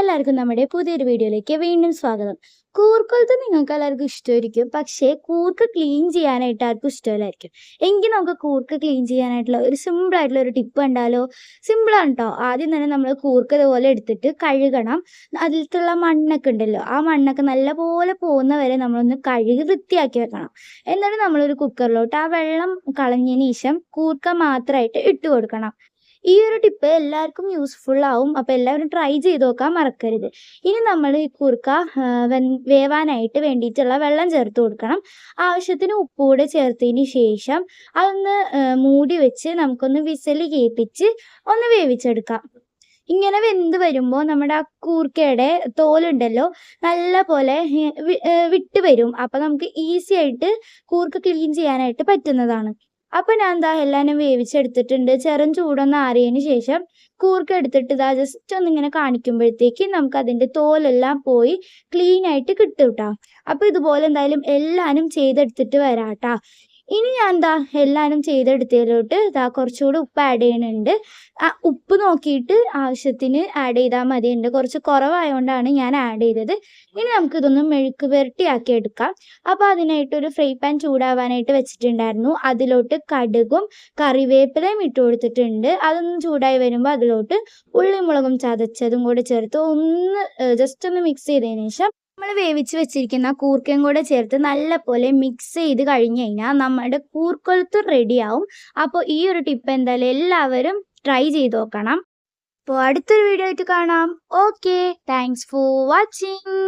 എല്ലാവർക്കും നമ്മുടെ പുതിയൊരു വീഡിയോയിലേക്ക് വീണ്ടും സ്വാഗതം. കൂർക്കൊലത്ത് നിങ്ങൾക്ക് എല്ലാവർക്കും ഇഷ്ടമായിരിക്കും. പക്ഷേ കൂർക്ക് ക്ലീൻ ചെയ്യാനായിട്ട് ആർക്കും ഇഷ്ടമല്ലായിരിക്കും. എങ്കിൽ നമുക്ക് കൂർക്ക് ക്ലീൻ ചെയ്യാനായിട്ടുള്ള ഒരു സിമ്പിൾ ആയിട്ടുള്ള ഒരു ടിപ്പ് കണ്ടാലോ? സിമ്പിളാണ് കേട്ടോ ആദ്യം തന്നെ നമ്മൾ കൂർക്ക് ഇതുപോലെ എടുത്തിട്ട് കഴുകണം. അതിലുള്ള മണ്ണൊക്കെ ഉണ്ടല്ലോ ആ മണ്ണൊക്കെ നല്ലപോലെ പോകുന്ന വരെ നമ്മളൊന്ന് കഴുകി വൃത്തിയാക്കി വെക്കണം. എന്നിട്ട് നമ്മളൊരു കുക്കറിലോട്ട് ആ വെള്ളം കളഞ്ഞതിന് ശേഷം കൂർക്ക മാത്രമായിട്ട് ഇട്ട് കൊടുക്കണം. ഈ ഒരു ടിപ്പ് എല്ലാവർക്കും യൂസ്ഫുൾ ആവും. അപ്പോൾ എല്ലാവരും ട്രൈ ചെയ്ത് നോക്കാൻ മറക്കരുത്. ഇനി നമ്മൾ ഈ കൂർക്ക വേവാനായിട്ട് വേണ്ടിയിട്ടുള്ള വെള്ളം ചേർത്ത് കൊടുക്കണം. ആവശ്യത്തിന് ഉപ്പ് കൂടെ ചേർത്തതിന് ശേഷം അതൊന്ന് മൂടി വെച്ച് നമുക്കൊന്ന് വിസൽ കേൾപ്പിച്ച് ഒന്ന് വേവിച്ചെടുക്കാം. ഇങ്ങനെ വെന്ത് വരുമ്പോൾ നമ്മുടെ ആ കൂർക്കയുടെ തോലുണ്ടല്ലോ നല്ല പോലെ വിട്ട് വരും. അപ്പം നമുക്ക് ഈസി ആയിട്ട് കൂർക്ക ക്ലീൻ ചെയ്യാനായിട്ട് പറ്റുന്നതാണ്. അപ്പം ഞാൻ എന്താ എല്ലാനും വേവിച്ചെടുത്തിട്ടുണ്ട്. ചെറും ചൂടൊന്ന് ആറിയതിന് ശേഷം കൂർക്ക എടുത്തിട്ട് ഇതാ ജസ്റ്റ് ഒന്നിങ്ങനെ കാണിക്കുമ്പോഴത്തേക്ക് നമുക്ക് അതിന്റെ തോലെല്ലാം പോയി ക്ലീൻ ആയിട്ട് കിട്ടും കേട്ടോ അപ്പൊ ഇതുപോലെ എന്തായാലും എല്ലാനും ചെയ്തെടുത്തിട്ട് വരാം കേട്ടോ ഇനി ഞാൻ എന്താ എല്ലാവരും ചെയ്തെടുത്തതിലോട്ട് ഇതാ കുറച്ചുകൂടി ഉപ്പ് ആഡ് ചെയ്യുന്നുണ്ട് ആ ഉപ്പ് നോക്കിയിട്ട് ആവശ്യത്തിന് ആഡ് ചെയ്താൽ മതി. ഉണ്ട് കുറച്ച് കുറവായതുകൊണ്ടാണ് ഞാൻ ആഡ് ചെയ്തത്. ഇനി നമുക്ക് ഇതൊന്ന് മെഴുക്ക് പുരട്ടിയാക്കി എടുക്കാം. അപ്പോൾ അതിനായിട്ട് ഒരു ഫ്രൈ പാൻ ചൂടാവാനായിട്ട് വെച്ചിട്ടുണ്ടായിരുന്നു. അതിലോട്ട് കടുകും കറിവേപ്പിലയും ഇട്ട് കൊടുത്തിട്ടുണ്ട്. അതൊന്ന് ചൂടായി വരുമ്പോൾ അതിലോട്ട് ഉള്ളിമുളകും ചതച്ചതും കൂടെ ചേർത്ത് ഒന്ന് ജസ്റ്റ് ഒന്ന് മിക്സ് ചെയ്തതിന് ശേഷം നമ്മൾ വേവിച്ച് വെച്ചിരിക്കുന്ന കൂർക്കയും കൂടെ ചേർത്ത് നല്ലപോലെ മിക്സ് ചെയ്ത് കഴിഞ്ഞ് കഴിഞ്ഞാൽ നമ്മുടെ കൂർക്കൊളുത്ത് റെഡിയാവും അപ്പോൾ ഈ ഒരു ടിപ്പ് എന്തായാലും എല്ലാവരും ട്രൈ ചെയ്ത് നോക്കണം. അപ്പോൾ അടുത്തൊരു വീഡിയോ ആയിട്ട് കാണാം. Okay thanks for watching